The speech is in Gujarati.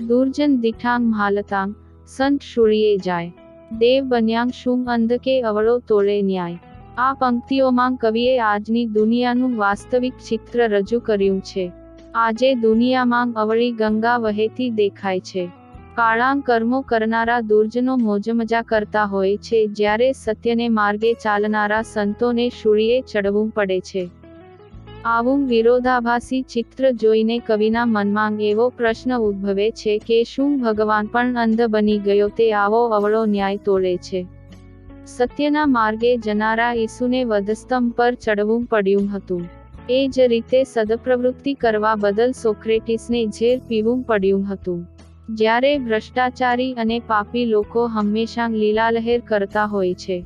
દુર્જન દિઠાંગ માલતાંગ, સંત શુળીએ જાય. દેવ બન્યાંગ શુંગ અંધ કે અવળો તોળે ન્યાય. આ પંક્તિઓમાં કવિએ આજની દુનિયાનું વાસ્તવિક ચિત્ર રજૂ કર્યું છે. આજે દુનિયામાં અવળી ગંગા વહેતી દેખાય છે. કાળાં કર્મો કરનારા દુર્જનો મોજમજા કરતા હોય છે, જ્યારે સત્યને માર્ગે ચાલનારા સંતોને શૂળીએ ચડવું પડે છે. આવું વિરોધાભાસી ચિત્ર જોઈને કવિના મનમાં એવો પ્રશ્ન ઉદ્ભવે છે કે શું ભગવાન પણ અંધ બની ગયો તે આવો અવળો ન્યાય તોડે છે? સત્યના માર્ગે જનારા ઈસુને વધસ્તંભ પર ચડવું પડ્યું હતું. એ જ રીતે સદપ્રવૃત્તિ કરવા બદલ સોક્રેટિસને ઝેર પીવું પડ્યું હતું. જ્યારે ભ્રષ્ટાચારી અને પાપી લોકો હંમેશા લીલાલહેર કરતા હોય છે.